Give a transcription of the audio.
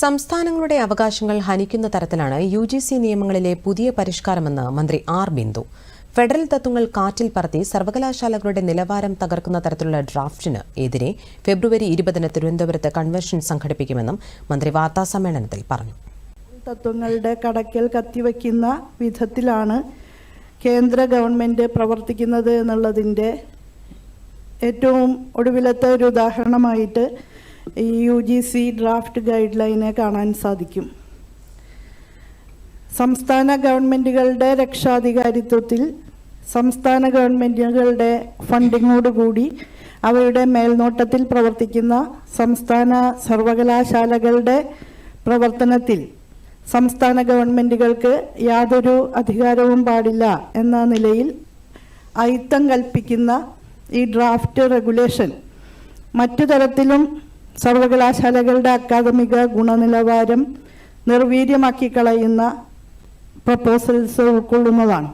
സംസ്ഥാനങ്ങളുടെ അവകാശങ്ങൾ ഹനിക്കുന്ന തരത്തിലാണ് യു ജി സി നിയമങ്ങളിലെ പുതിയ പരിഷ്കാരമെന്ന് മന്ത്രി ആർ ബിന്ദു. ഫെഡറൽ തത്വങ്ങൾ കാറ്റിൽ പറത്തി സർവകലാശാലകളുടെ നിലവാരം തകർക്കുന്ന തരത്തിലുള്ള ഡ്രാഫ്റ്റിന് എതിരെ ഫെബ്രുവരി ഇരുപതിന് തിരുവനന്തപുരത്ത് കൺവെൻഷൻ സംഘടിപ്പിക്കുമെന്നും മന്ത്രി വാർത്താസമ്മേളനത്തിൽ പറഞ്ഞു. തത്വങ്ങളുടെ കടക്കൽ കത്തിവയ്ക്കുന്ന വിധത്തിലാണ് കേന്ദ്ര ഗവൺമെന്റ് പ്രവർത്തിക്കുന്നത് എന്നുള്ളതിന്റെ ഏറ്റവും ഒടുവിലത്തെ ഒരു ഉദാഹരണമായിട്ട് ഈ U G C draft guide ലൈനെ കാണാൻ സാധിക്കും. സംസ്ഥാന ഗവൺമെന്റുകളുടെ രക്ഷാധികാരിത്വത്തിൽ സംസ്ഥാന ഗവൺമെന്റുകളുടെ ഫണ്ടിങ്ങോടുകൂടി അവയുടെ മേൽനോട്ടത്തിൽ പ്രവർത്തിക്കുന്ന സംസ്ഥാന സർവകലാശാലകളുടെ പ്രവർത്തനത്തിൽ സംസ്ഥാന ഗവൺമെന്റുകൾക്ക് യാതൊരു അധികാരവും പാടില്ല എന്ന നിലയിൽ അയിത്തം കൽപ്പിക്കുന്ന ഈ ഡ്രാഫ്റ്റ് റെഗുലേഷൻ മറ്റു തരത്തിലും സർവകലാശാലകളുടെ അക്കാദമിക ഗുണനിലവാരം നിർവീര്യമാക്കി കളയുന്ന പ്രപ്പോസൽസ് ഉൾക്കൊള്ളുന്നതാണ്.